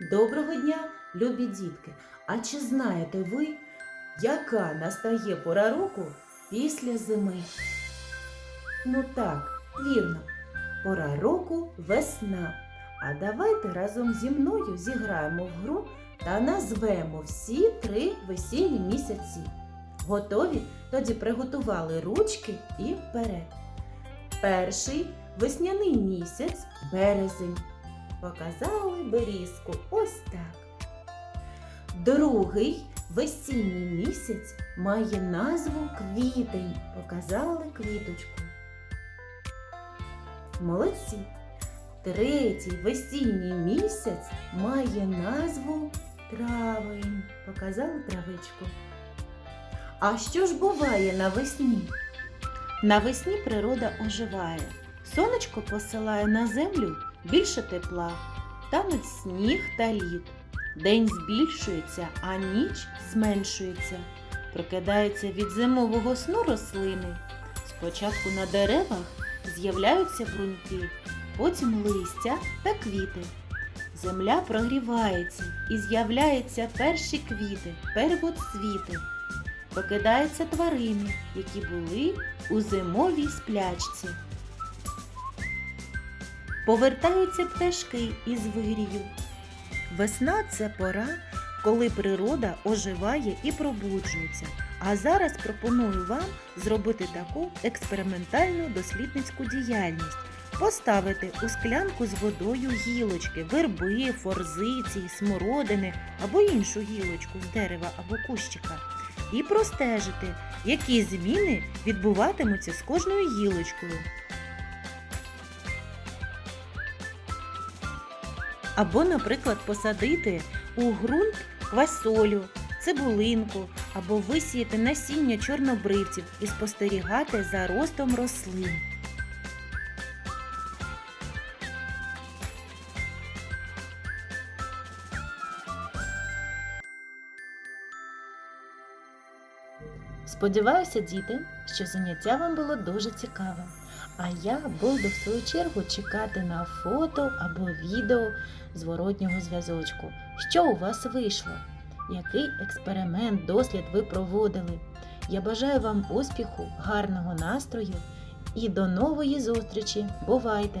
Доброго дня, любі дітки! А чи знаєте ви, яка настає пора року після зими? Ну так, вірно, пора року весна. А давайте разом зі мною зіграємо в гру та назвемо всі три весінні місяці. Готові? Тоді приготували ручки і вперед. Перший весняний місяць березень. Показали берізку ось так. Другий весінній місяць має назву квітень. Показали квіточку. Молодці. Третій весінній місяць має назву травень. Показали травичку. А що ж буває навесні? Навесні природа оживає. Сонечко посилає на землю більше тепла, тануть сніг та лід. День збільшується, а ніч зменшується. Прокидаються від зимового сну рослини. Спочатку на деревах з'являються бруньки, потім листя та квіти. Земля прогрівається і з'являються перші квіти, первоцвіти. Покидаються тварини, які були у зимовій сплячці. Повертаються пташки із вирію. Весна це пора, коли природа оживає і пробуджується. А зараз пропоную вам зробити таку експериментальну дослідницьку діяльність. Поставити у склянку з водою гілочки, верби, форзиції, смородини або іншу гілочку з дерева або кущика. І простежити, які зміни відбуватимуться з кожною гілочкою. Або, наприклад, посадити у ґрунт квасолю, цибулинку, або висіяти насіння чорнобривців і спостерігати за ростом рослин. Сподіваюся, діти, що заняття вам було дуже цікавим. А я буду в свою чергу чекати на фото або відео зворотнього зв'язочку. Що у вас вийшло? Який експеримент, дослід ви проводили? Я бажаю вам успіху, гарного настрою і до нової зустрічі. Бувайте!